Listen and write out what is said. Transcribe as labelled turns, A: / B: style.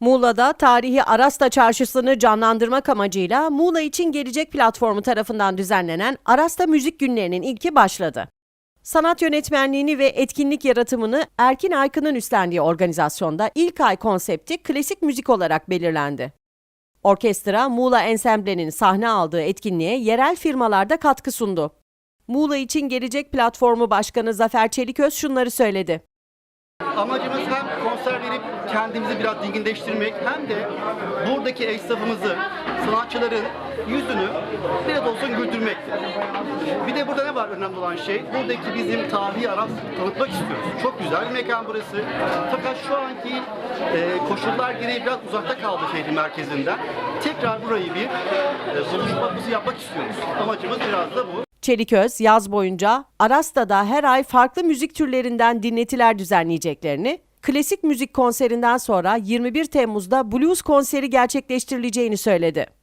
A: Muğla'da tarihi Arasta Çarşısı'nı canlandırmak amacıyla Muğla için Gelecek platformu tarafından düzenlenen Arasta Müzik Günlerinin ilki başladı. Sanat yönetmenliğini ve etkinlik yaratımını Erkin Aykın'ın üstlendiği organizasyonda ilk ay konsepti klasik müzik olarak belirlendi. Orkestra Muğla Ensemble'nin sahne aldığı etkinliğe yerel firmalarda katkı sundu. Muğla için Gelecek platformu başkanı Zafer Çeliköz şunları söyledi.
B: Amacımız hem konser verip kendimizi biraz dinginleştirmek hem de buradaki esnafımızı, sanatçıların yüzünü biraz olsun güldürmektir. Bir de burada ne var önemli olan şey? Buradaki bizim tarihi Aras tanıtmak istiyoruz. Çok güzel bir mekan burası. Fakat şu anki e, koşullar gereği biraz uzakta kaldı şehrin merkezinden. Tekrar burayı bir e, buluşmamızı yapmak istiyoruz. Amacımız biraz da bu.
A: Çeliköz yaz boyunca Arasta'da her ay farklı müzik türlerinden dinletiler düzenleyeceklerini, klasik müzik konserinden sonra 21 Temmuz'da blues konseri gerçekleştirileceğini söyledi.